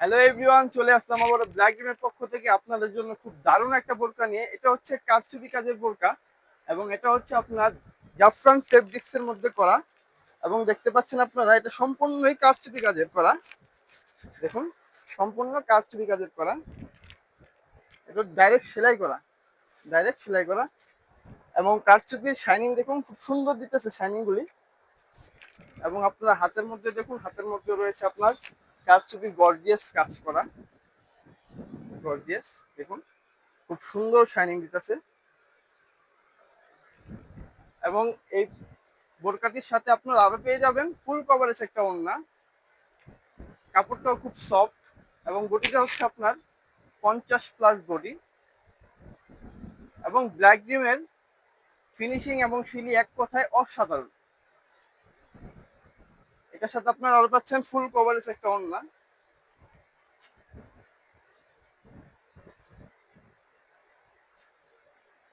Hello everyone চলে আসলাম আমার black গেমের পক্ষ থেকে আপনাদের জন্য খুব দারুণ একটা বোরকা নিয়ে। এটা হচ্ছে কারচুপি কাজের বোরকা এবং এটা হচ্ছে আপনার জাফরান ফেব্রিক্সের মধ্যে করা এবং দেখতে পাচ্ছেন আপনারা, এটা সম্পূর্ণই কারচুপি কাজের করা। দেখুন, সম্পূর্ণ কারচুপি কাজের করা। এটা ডাইরেক্ট সেলাই করা ডাইরেক্ট সেলাই করা এবং কারচুপির শাইনিং দেখুন, খুব সুন্দর দিতেছে শাইনিংগুলি এবং আপনার হাতের মধ্যে দেখুন, হাতের মধ্যে রয়েছে আপনার কারচুপি গর্জিয়াস কাজ করা। গর্জিয়াস দেখুন। খুব সুন্দর শাইনিং দিতেছে। এবং এই বোরকাটির সাথে আপনার আরও পেয়ে যাবেন ফুল কভারেজ একটা ওড়না। কাপড়টাও খুব সফট এবং বডিটা হচ্ছে আপনার পঞ্চাশ প্লাস বডি এবং ব্ল্যাক ডিমের ফিনিশিং এবং শিলি এক কথায় অসাধারণ। এটার সাথে আপনার আরও পাচ্ছেন ফুল কভারেজ একটা ওড়না।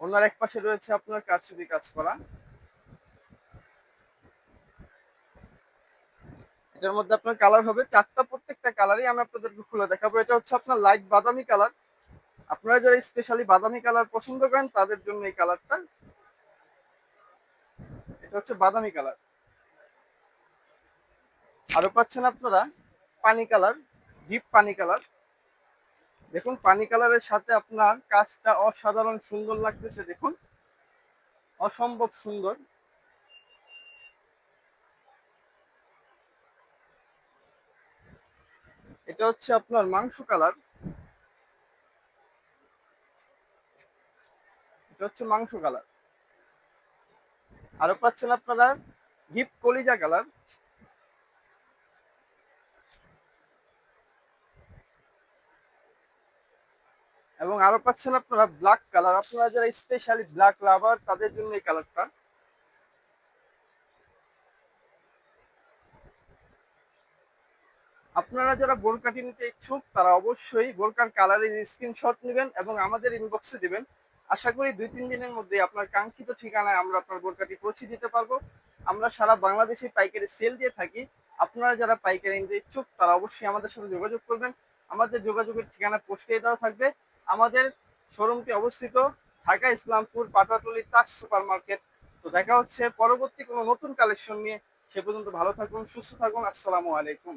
ওনার এক পাশে রয়েছে আপনার কারচুপি কাজ করা। এটার মধ্যে আপনার কালার হবে, চারটা প্রত্যেকটা কালারই আমি আপনাদেরকে খুলে দেখাবো। এটা হচ্ছে আপনার লাইট বাদামি কালার আপনারা যারা স্পেশালি বাদামি কালার পছন্দ করেন, তাদের জন্য এই কালারটা এটা হচ্ছে বাদামি কালার আরও পাচ্ছেন আপনারা পানি কালার ডিপ পানি কালার। দেখুন, পানি কালারের সাথে আপনার কাজটা অসাধারণ সুন্দর লাগতেছে, দেখুন। অসম্ভব সুন্দর। এটা হচ্ছে আপনার মাংস কালার। এটা হচ্ছে মাংস কালার। আরও পাচ্ছেন আপনারা ডিপ কলিজা কালার। এবং আরও পাচ্ছেন আপনারা ব্ল্যাক কালার আপনারা যারা স্পেশালি ব্ল্যাক লাভার তাদের জন্য এই কালারটা আপনারা যারা বোরকাটি নিতে ইচ্ছুক, তারা অবশ্যই বোরকার কালারের স্ক্রিনশট নেবেন এবং আমাদের ইনবক্সে দিবেন। আশা করি দুই, তিন দিনের মধ্যে আপনার কাঙ্ক্ষিত ঠিকানায় আমরা আপনার বোরকাটি পৌঁছে দিতে পারব। আমরা সারা বাংলাদেশে পাইকারি সেল দিয়ে থাকি। আপনারা যারা পাইকারি নিতে ইচ্ছুক, তারা অবশ্যই আমাদের সাথে যোগাযোগ করবেন। আমাদের যোগাযোগের ঠিকানা পোস্টে দেওয়া থাকবে। আমাদের শোরুমটি অবস্থিত ঢাকা ইসলামপুর পাটাটলি তাজ সুপার মার্কেট তো দেখা হচ্ছে পরবর্তী কোনো নতুন কালেকশন নিয়ে। সে পর্যন্ত ভালো থাকুন, সুস্থ থাকুন, আসসালামু আলাইকুম।